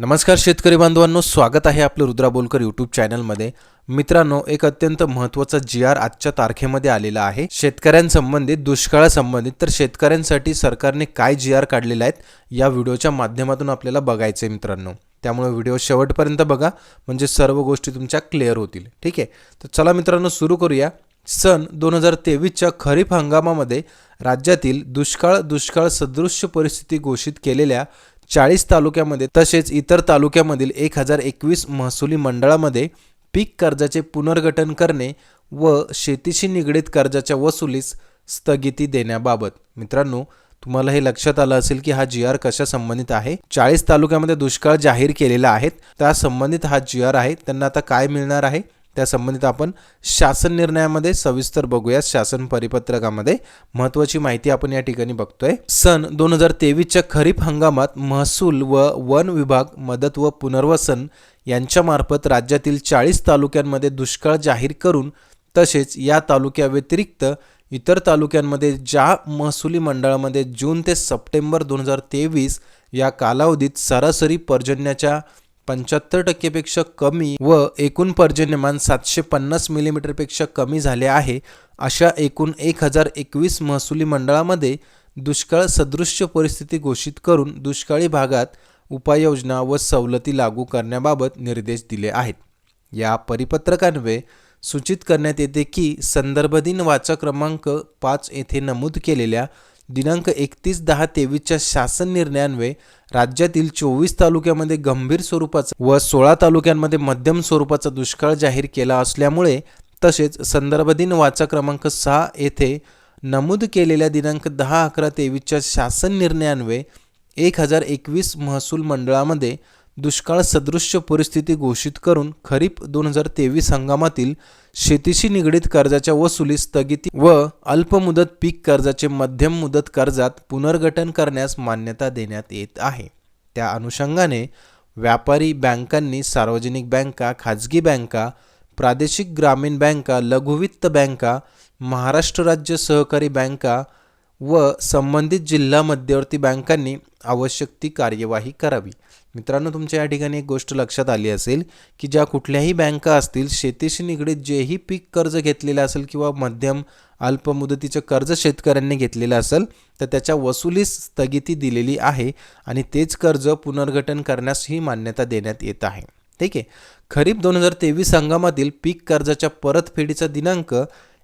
नमस्कार शेतकरी बांधवांनो स्वागत आहे आपलं रुद्रा बोलकर यूट्यूब चॅनलमध्ये मित्रांनो एक अत्यंत महत्त्वाचा जी आर आजच्या तारखेमध्ये आलेला आहे. शेतकऱ्यांसंबंधित दुष्काळासंबंधित तर शेतकऱ्यांसाठी सरकारने काय जी आर काढलेले आहेत या व्हिडिओच्या माध्यमातून आपल्याला बघायचं आहे मित्रांनो. त्यामुळे व्हिडिओ शेवटपर्यंत बघा म्हणजे सर्व गोष्टी तुमच्या क्लिअर होतील. ठीक आहे? तर चला मित्रांनो सुरू करूया. सन दोन हजार तेवीसच्या खरीप हंगामामध्ये राज्यातील दुष्काळ दुष्काळ सदृश्य परिस्थिती घोषित केलेल्या चाळीस तालुक्यामध्ये तसेच इतर तालुक्यामधील एक हजार एकवीस महसुली मंडळामध्ये पीक कर्जाचे पुनर्गठन करणे व शेतीशी निगडीत कर्जाच्या वसुलीस स्थगिती देण्याबाबत. मित्रांनो तुम्हाला हे लक्षात आलं असेल की हा जी आर कशा संबंधित आहे? चाळीस तालुक्यामध्ये दुष्काळ जाहीर केलेला आहे. त्या संबंधित हा जी आर आहे त्यांना आता काय मिळणार आहे? त्या संबंधित आपण शासन निर्णयामध्ये सविस्तर बघूया शासन परिपत्रकामध्ये महत्त्वाची माहिती आपण या ठिकाणी बघतोय. सन दोन हजार तेवीसच्या खरीप हंगामात महसूल व वन विभाग मदत व पुनर्वसन यांच्यामार्फत राज्यातील चाळीस तालुक्यांमध्ये दुष्काळ जाहीर करून तसेच या तालुक्याव्यतिरिक्त इतर तालुक्यांमध्ये ज्या महसुली मंडळामध्ये जून ते सप्टेंबर दोन हजार तेवीस या कालावधीत सरासरी पर्जन्याच्या पंच्याहत्तर टक्केपेक्षा कमी व एकूण पर्जन्यमान सातशे पन्नास मिलीमीटरपेक्षा कमी झाले आहे अशा एकूण एक हजार एकवीस महसुली मंडळामध्ये दुष्काळ सदृश्य परिस्थिती घोषित करून दुष्काळी भागात उपाययोजना व सवलती लागू करण्याबाबत निर्देश दिले आहेत. या परिपत्रकान्वये सूचित करण्यात येते की संदर्भदिन वाचा क्रमांक पाच येथे नमूद केलेल्या दिनांक एकतीस दहा तेवीसच्या शासन निर्णयान्वये राज्यातील चोवीस तालुक्यामध्ये गंभीर स्वरूपाचा व सोळा तालुक्यांमध्ये मध्यम स्वरूपाचा दुष्काळ जाहीर केला असल्यामुळे तसेच संदर्भदिन वाचा क्रमांक सहा येथे नमूद केलेल्या दिनांक दहा अकरा तेवीसच्या शासन निर्णयान्वये एक हजार एकवीस महसूल मंडळामध्ये दुष्काळ सदृश्य परिस्थिती घोषित करून खरीप दोन हजार तेवीस हंगामातील शेतीशी निगडीत कर्जाच्या वसुली स्थगिती व अल्पमुदत पीक कर्जाचे मध्यम मुदत कर्जात पुनर्गठन करण्यास मान्यता देण्यात येत आहे. त्या अनुषंगाने व्यापारी बँकांनी सार्वजनिक बँका खाजगी बँका प्रादेशिक ग्रामीण बँका लघुवित्त बँका महाराष्ट्र राज्य सहकारी बँका व संबंधित जिल्हा मध्यवर्ती बँकांनी आवश्यक ती कार्यवाही करावी. मित्रांनो तुमच्या या ठिकाणी एक गोष्ट लक्षात आली असेल की ज्या कुठल्याही बँका असतील शेतीशी निगडीत जेही पीक कर्ज घेतलेलं असेल किंवा मध्यम अल्पमुदतीचं कर्ज शेतकऱ्यांनी घेतलेलं असेल तर त्याच्या वसुलीस स्थगिती दिलेली आहे आणि तेच कर्ज पुनर्गठन करण्यास ही मान्यता देण्यात येत आहे. ठीक आहे? खरीप दोन हजार तेवीस हंगामातील पीक कर्जाच्या परतफेडीचा दिनांक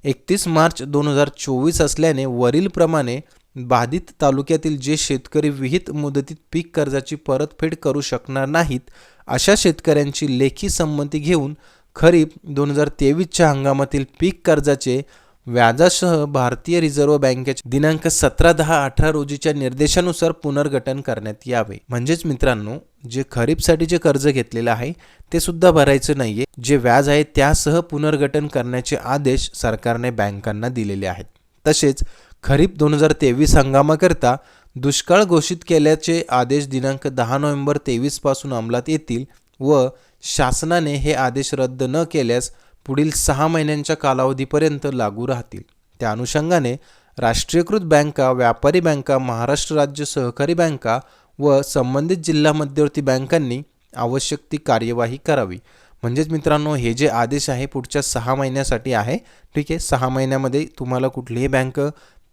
एकतीस मार्च दोन हजार चोवीस असल्याने वरीलप्रमाणे बाधित तालुक्यातील जे शेतकरी विहित मुदतीत पीक कर्जाची परतफेड करू शकणार नाहीत अशा शेतकऱ्यांची लेखी संमती घेऊन खरीप दोन हजार तेवीसच्या हंगामातील पीक कर्जाचे व्याजासह भारतीय रिझर्व्ह बँकेच्या दिनांक सतरा दहा अठरा रोजीच्या निर्देशानुसार पुनर्गठन करण्यात यावे. म्हणजेच मित्रांनो जे खरीपसाठी जे कर्ज घेतलेलं आहे ते सुद्धा भरायचं नाहीये. जे व्याज आहे त्यासह पुनर्गठन करण्याचे आदेश सरकारने बँकांना दिलेले आहेत. तसेच खरीप दोन हजार तेवीस हंगामाकरता दुष्काळ घोषित केल्याचे आदेश दिनांक दहा नोव्हेंबर तेवीसपासून अंमलात येतील व शासनाने हे आदेश रद्द न केल्यास पुढील सहा महिन्यांच्या कालावधीपर्यंत लागू राहतील. त्या अनुषंगाने राष्ट्रीयकृत बँका व्यापारी बँका महाराष्ट्र राज्य सहकारी बँका व संबंधित जिल्हा मध्यवर्ती बँकांनी आवश्यक ती कार्यवाही करावी. म्हणजेच मित्रांनो हे जे आदेश आहे पुढच्या सहा महिन्यासाठी आहे. ठीक आहे सहा महिन्यामध्ये तुम्हाला कुठलीही बँक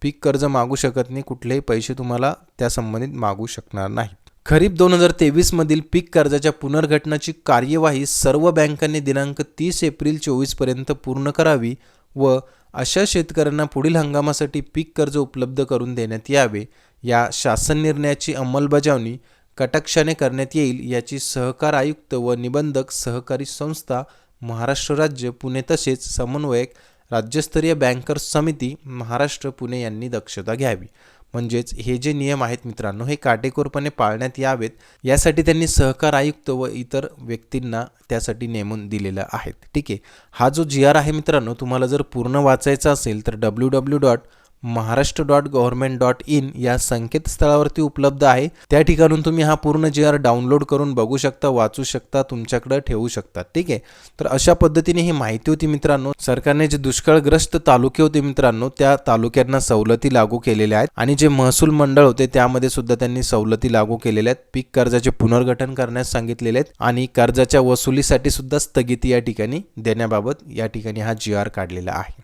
पीक कर्ज मागू शकत नाही कुठलेही पैसे तुम्हाला त्या संबंधित मागू शकणार नाही. खरीप दोन हजार तेवीसमधील पीक कर्जाच्या पुनर्गठनाची कार्यवाही सर्व बँकांनी दिनांक तीस एप्रिल चोवीसपर्यंत पूर्ण करावी व अशा शेतकऱ्यांना पुढील हंगामासाठी पीक कर्ज उपलब्ध करून देण्यात यावे. या शासन निर्णयाची अंमलबजावणी कटाक्षाने करण्यात येईल याची सहकार आयुक्त व निबंधक सहकारी संस्था महाराष्ट्र राज्य पुणे तसेच समन्वयक राज्यस्तरीय बँकर्स समिती महाराष्ट्र पुणे यांनी दक्षता घ्यावी. म्हणजेच हे जे नियम आहेत मित्रांनो हे काटेकोरपणे पाळण्यात यावेत. यासाठी त्यांनी सहकार आयुक्त व इतर व्यक्तींना त्यासाठी नेमून दिलेलं आहेत. ठीक आहे. हा जो जी आर आहे मित्रांनो तुम्हाला जर पूर्ण वाचायचा असेल तर W W dot Maharashtra dot government dot in या संकेतस्थळावरती उपलब्ध आहे. त्या ठिकाणून तुम्ही हा पूर्ण जी आर डाउनलोड करून बघू शकता वाचू शकता तुमच्याकडे ठेवू शकता. ठीक आहे? तर अशा पद्धतीने ही माहिती होती मित्रांनो. सरकारने जे दुष्काळग्रस्त तालुके होते मित्रांनो त्या तालुक्यांना सवलती लागू केलेल्या आहेत आणि जे महसूल मंडळ होते त्यामध्ये सुद्धा त्यांनी सवलती लागू केलेल्या आहेत. पीक कर्जाचे पुनर्गठन करण्यास सांगितलेले आहेत आणि कर्जाच्या वसुलीसाठी सुद्धा स्थगिती या ठिकाणी देण्याबाबत या ठिकाणी हा जी आर काढलेला आहे.